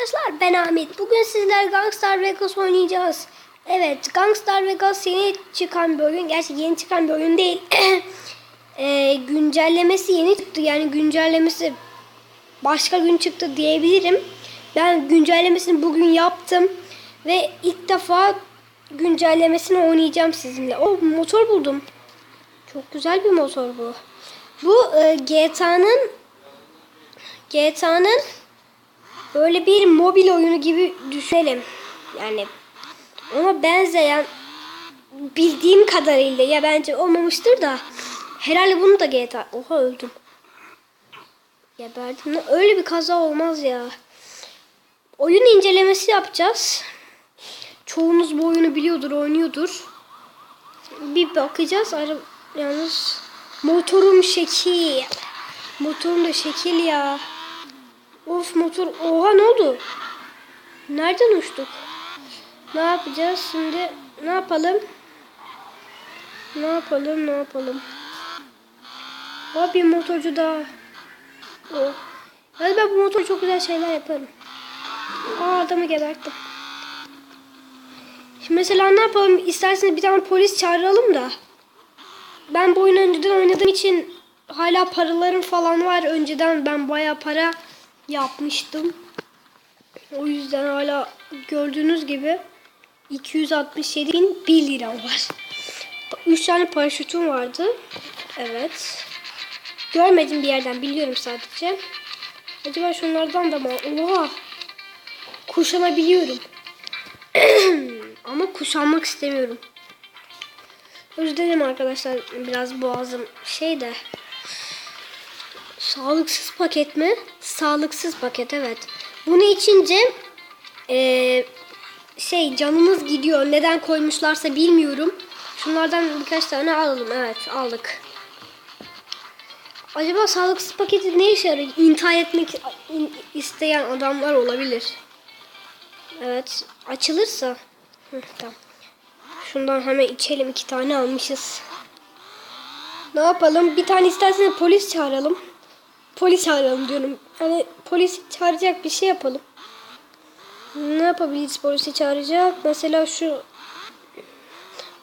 arkadaşlar ben Ahmet. Bugün sizler Gangstar Vegas oynayacağız. Evet Gangstar Vegas yeni çıkan bir oyun. Gerçi yeni çıkan bir oyun değil. Ee, güncellemesi yeni çıktı. Yani güncellemesi başka gün çıktı diyebilirim. Ben güncellemesini bugün yaptım. Ve ilk defa güncellemesini oynayacağım sizinle. O motor buldum. Çok güzel bir motor bu. Bu e, GTA'nın GTA'nın böyle bir mobil oyunu gibi düşünelim. Yani ona benzeyen bildiğim kadarıyla ya bence olmamıştır da herhalde bunu da GTA. Oha öldüm. Geberdim. Lan Öyle bir kaza olmaz ya. Oyun incelemesi yapacağız. Çoğunuz bu oyunu biliyordur, oynuyordur. Bir bakacağız. Ara, yalnız motorum şekil. Motorum da şekil ya. Of motor. Oha ne oldu? Nereden uçtuk? Ne yapacağız şimdi? Ne yapalım? Ne yapalım? Ne yapalım? Aa, bir motorcu daha. Oh. Hadi ben bu motor çok güzel şeyler yaparım. Aa adamı geberttim. Şimdi mesela ne yapalım? İsterseniz bir tane polis çağıralım da. Ben bu oyunu önceden oynadığım için hala paralarım falan var. Önceden ben bayağı para yapmıştım. O yüzden hala gördüğünüz gibi 267 bin 1 lira var. 3 tane paraşütüm vardı. Evet. Görmedim bir yerden biliyorum sadece. Acaba şunlardan da mı? Oha. Kuşanabiliyorum. Ama kuşanmak istemiyorum. Özür dilerim arkadaşlar. Biraz boğazım şey de. Sağlıksız paket mi? Sağlıksız paket evet. Bunu içince eee, şey canımız gidiyor. Neden koymuşlarsa bilmiyorum. Şunlardan birkaç tane alalım. Evet aldık. Acaba sağlıksız paketi ne işe yarıyor? İntihar etmek isteyen adamlar olabilir. Evet. Açılırsa. Hı, tamam. Şundan hemen içelim. iki tane almışız. Ne yapalım? Bir tane isterseniz polis çağıralım. Polis çağıralım diyorum. Hani polis çağıracak bir şey yapalım. Ne yapabiliriz polisi çağıracak? Mesela şu...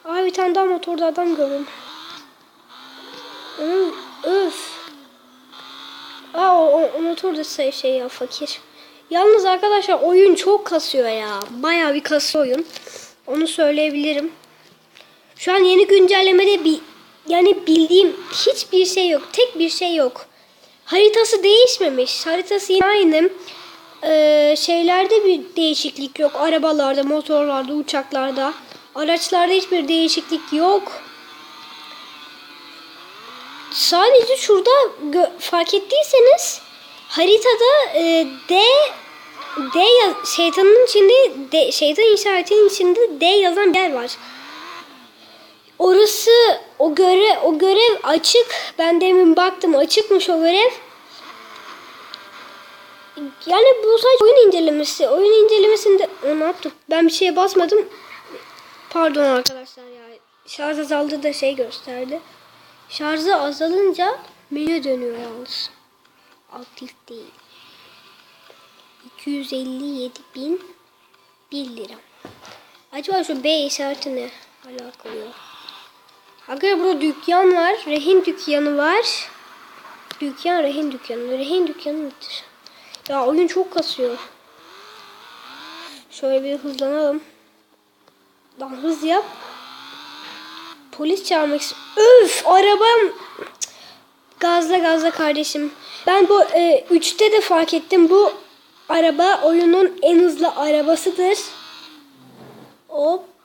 Ay bir tane daha motorda adam gördüm. Öf. Aa o, o, o motor da şey, şey ya fakir. Yalnız arkadaşlar oyun çok kasıyor ya. Bayağı bir kasıyor oyun. Onu söyleyebilirim. Şu an yeni güncellemede bir yani bildiğim hiçbir şey yok. Tek bir şey yok. Haritası değişmemiş. Haritası yine aynı. Ee, şeylerde bir değişiklik yok. Arabalarda, motorlarda, uçaklarda. Araçlarda hiçbir değişiklik yok. Sadece şurada fark ettiyseniz haritada e, D D şeytanın içinde D, şeytan işaretinin içinde D yazan bir yer var. Orası o göre o görev açık. Ben demin baktım açıkmış o görev. Yani bu sadece oyun incelemesi. Oyun incelemesinde o ne yaptık? Ben bir şeye basmadım. Pardon arkadaşlar ya. Şarj azaldı da şey gösterdi. Şarjı azalınca menü dönüyor yalnız. Aktif değil. 257 bin 1 lira. Acaba şu B işareti ne alakalı? Arkadaşlar burada dükkan var. Rehin dükkanı var. Dükkan rehin dükkanı. Rehin dükkanı nedir? Ya oyun çok kasıyor. Şöyle bir hızlanalım. Lan hız yap. Polis çağırmak. Öf arabam. Gazla gazla kardeşim. Ben bu e, 3'te de fark ettim. Bu araba oyunun en hızlı arabasıdır. Hop.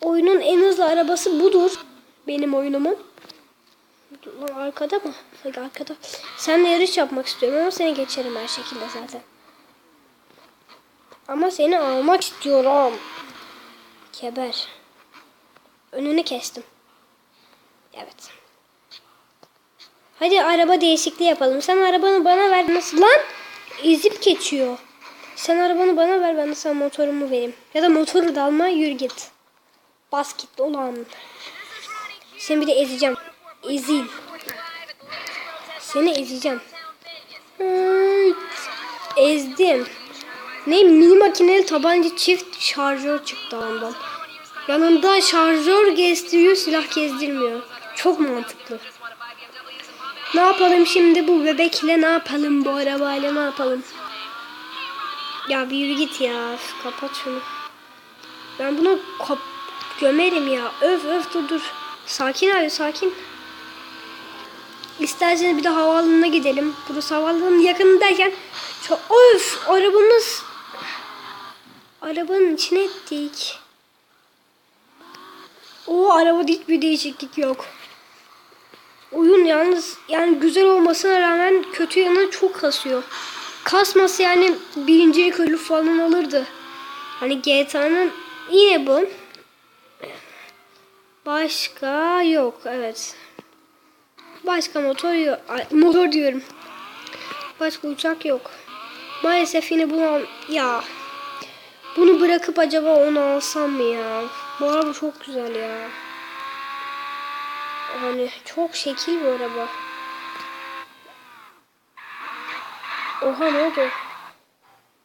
Oyunun en hızlı arabası budur. Benim oyunumun. Arkada mı? Arkada. Seninle yarış yapmak istiyorum ama seni geçerim her şekilde zaten. Ama seni almak istiyorum. Keber. Önünü kestim. Evet. Hadi araba değişikliği yapalım. Sen arabanı bana ver. Nasıl lan? Ezip geçiyor. Sen arabanı bana ver ben de sana motorumu vereyim. Ya da motoru da alma yürü git. Bas git ulan. Seni bir de ezeceğim. Ezil. Seni ezeceğim. Ezdim. Ne mini makineli tabanca çift şarjör çıktı ondan. Yanında şarjör gezdiriyor silah gezdirmiyor. Çok mantıklı. Ne yapalım şimdi bu bebekle ne yapalım bu arabayla ne yapalım? Ya bir yürü git ya. Kapat şunu. Ben bunu kap gömerim ya. Öf öf dur dur. Sakin abi sakin. İsterseniz bir de havaalanına gidelim. Burası havaalanının yakınındayken çok öf arabamız arabanın içine ettik. O arabada hiçbir değişiklik yok. Oyun yalnız yani güzel olmasına rağmen kötü yanı çok kasıyor. Kasması yani birinci ölü falan alırdı. Hani GTA'nın yine bu. Başka yok evet. Başka motor yok. Ay, motor diyorum. Başka uçak yok. Maalesef yine bunu al- ya bunu bırakıp acaba onu alsam mı ya? Bu araba çok güzel ya. Hani çok şekil bir araba. Oha ne oldu?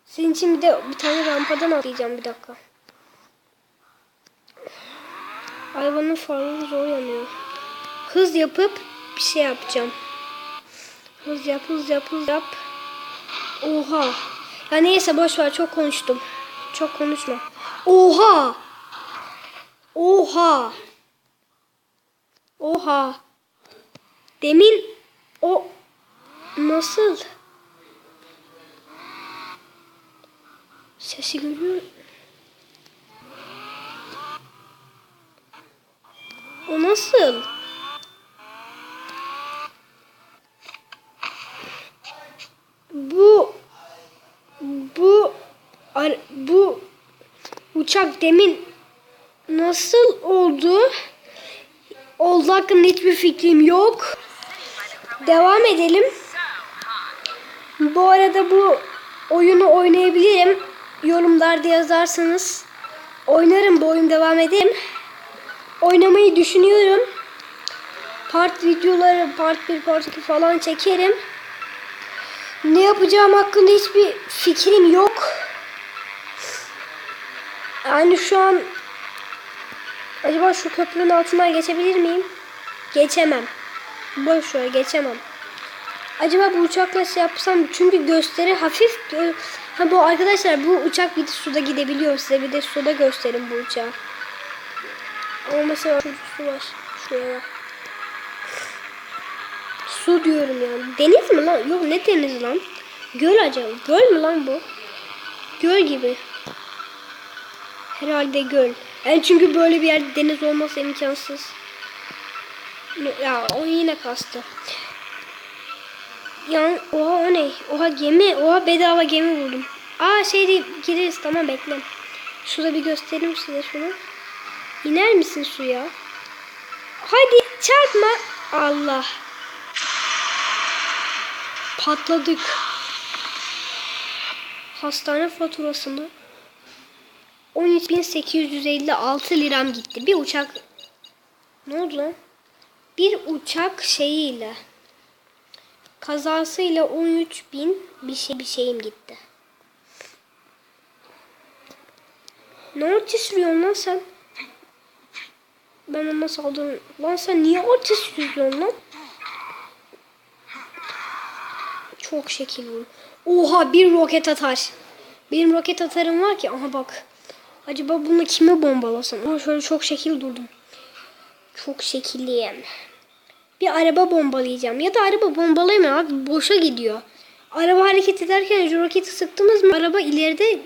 Senin için bir de bir tane rampadan atlayacağım bir dakika. Hayvanın farları zor yanıyor. Hız yapıp bir şey yapacağım. Hız yap, hız yap, hız yap. Oha. Ya neyse boş ver çok konuştum. Çok konuşma. Oha. Oha. Oha. Demin o nasıl? Sesi görüyor. O nasıl? Bu bu bu uçak demin nasıl oldu? Oldu hakkında hiçbir fikrim yok. Devam edelim. Bu arada bu oyunu oynayabilirim. Yorumlarda yazarsanız oynarım bu oyun devam edeyim. Oynamayı düşünüyorum. Part videoları part 1 part 2 falan çekerim. Ne yapacağım hakkında hiçbir fikrim yok. Yani şu an acaba şu köprünün altından geçebilir miyim? Geçemem. Boş ver geçemem. Acaba bu uçakla şey yapsam çünkü gösteri hafif ha bu arkadaşlar bu uçak bir de suda gidebiliyor size bir de suda gösterin bu uçağı. Ama mesela su var. Şuraya bak. Su diyorum yani. Deniz mi lan? Yok ne deniz lan? Göl acaba. Göl mü lan bu? Göl gibi. Herhalde göl. Yani çünkü böyle bir yerde deniz olması imkansız. Ya o yine kastı. Yani oha o ne? Oha gemi. Oha bedava gemi buldum. Aa şey gireriz tamam bekle. Şurada bir göstereyim size şunu. İner misin suya? Hadi çarpma. Allah. Patladık. Hastane faturası mı? 13.856 liram gitti. Bir uçak... Ne oldu lan? Bir uçak şeyiyle kazasıyla 13.000 bir şey bir şeyim gitti. Ne orta sürüyorsun lan sen? Ben ona saldırın. Lan sen niye orta sürüyorsun lan? Çok şekil bu. Oha bir roket atar. Benim roket atarım var ki. Aha bak. Acaba bunu kime bombalasam? Ama şöyle çok şekil durdum. Çok şekilliyim. Bir araba bombalayacağım. Ya da araba bombalayamıyor abi. Boşa gidiyor. Araba hareket ederken roketi sıktınız mı? Araba ileride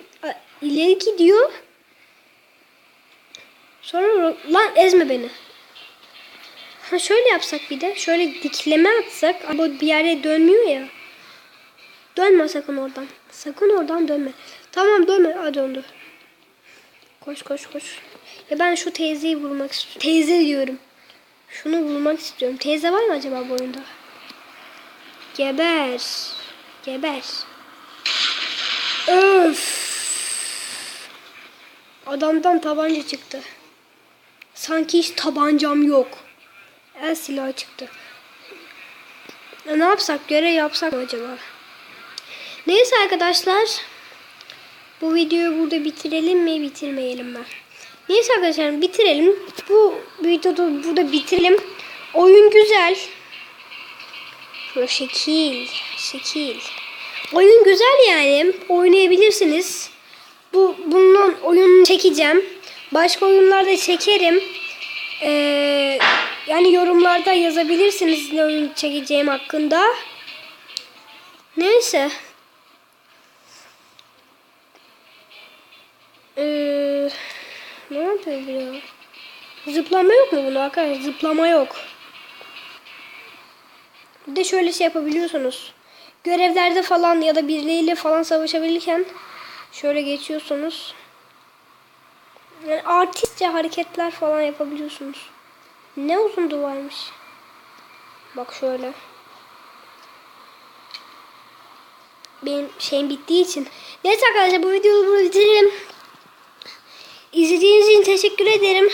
ileri gidiyor. Sonra lan ezme beni. Ha şöyle yapsak bir de. Şöyle dikleme atsak. Ama bir yere dönmüyor ya. Dönme sakın oradan. Sakın oradan dönme. Tamam dönme. Ha döndü. Koş koş koş. Ya ben şu teyzeyi vurmak istiyorum. Teyze diyorum. Şunu bulmak istiyorum. Teyze var mı acaba bu oyunda? Geber. Geber. Öf. Adamdan tabanca çıktı. Sanki hiç tabancam yok. El silahı çıktı. Ya ne yapsak? Görev yapsak mı acaba? Neyse arkadaşlar. Bu videoyu burada bitirelim mi bitirmeyelim mi? Neyse arkadaşlar bitirelim. Bu videoda burada bitirelim. Oyun güzel. Şöyle şekil. Şekil. Oyun güzel yani. Oynayabilirsiniz. Bu bunun oyun çekeceğim. Başka oyunlarda çekerim. Ee, yani yorumlarda yazabilirsiniz ne oyun çekeceğim hakkında. Neyse. Ee, ne yapıyor ya? Zıplama yok mu bunda arkadaşlar? Zıplama yok. Bir de şöyle şey yapabiliyorsunuz. Görevlerde falan ya da birileriyle falan savaşabilirken şöyle geçiyorsunuz. Yani artistçe hareketler falan yapabiliyorsunuz. Ne uzun duvarmış. Bak şöyle. Benim şeyim bittiği için. Neyse arkadaşlar bu videoyu burada bitirelim. İzlediğiniz için teşekkür ederim.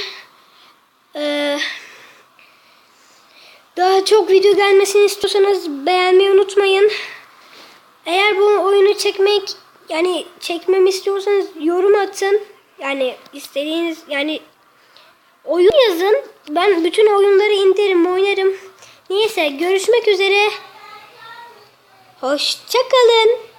Ee, daha çok video gelmesini istiyorsanız beğenmeyi unutmayın. Eğer bu oyunu çekmek yani çekmemi istiyorsanız yorum atın. Yani istediğiniz yani oyun yazın. Ben bütün oyunları indiririm, oynarım. Neyse görüşmek üzere. Hoşçakalın.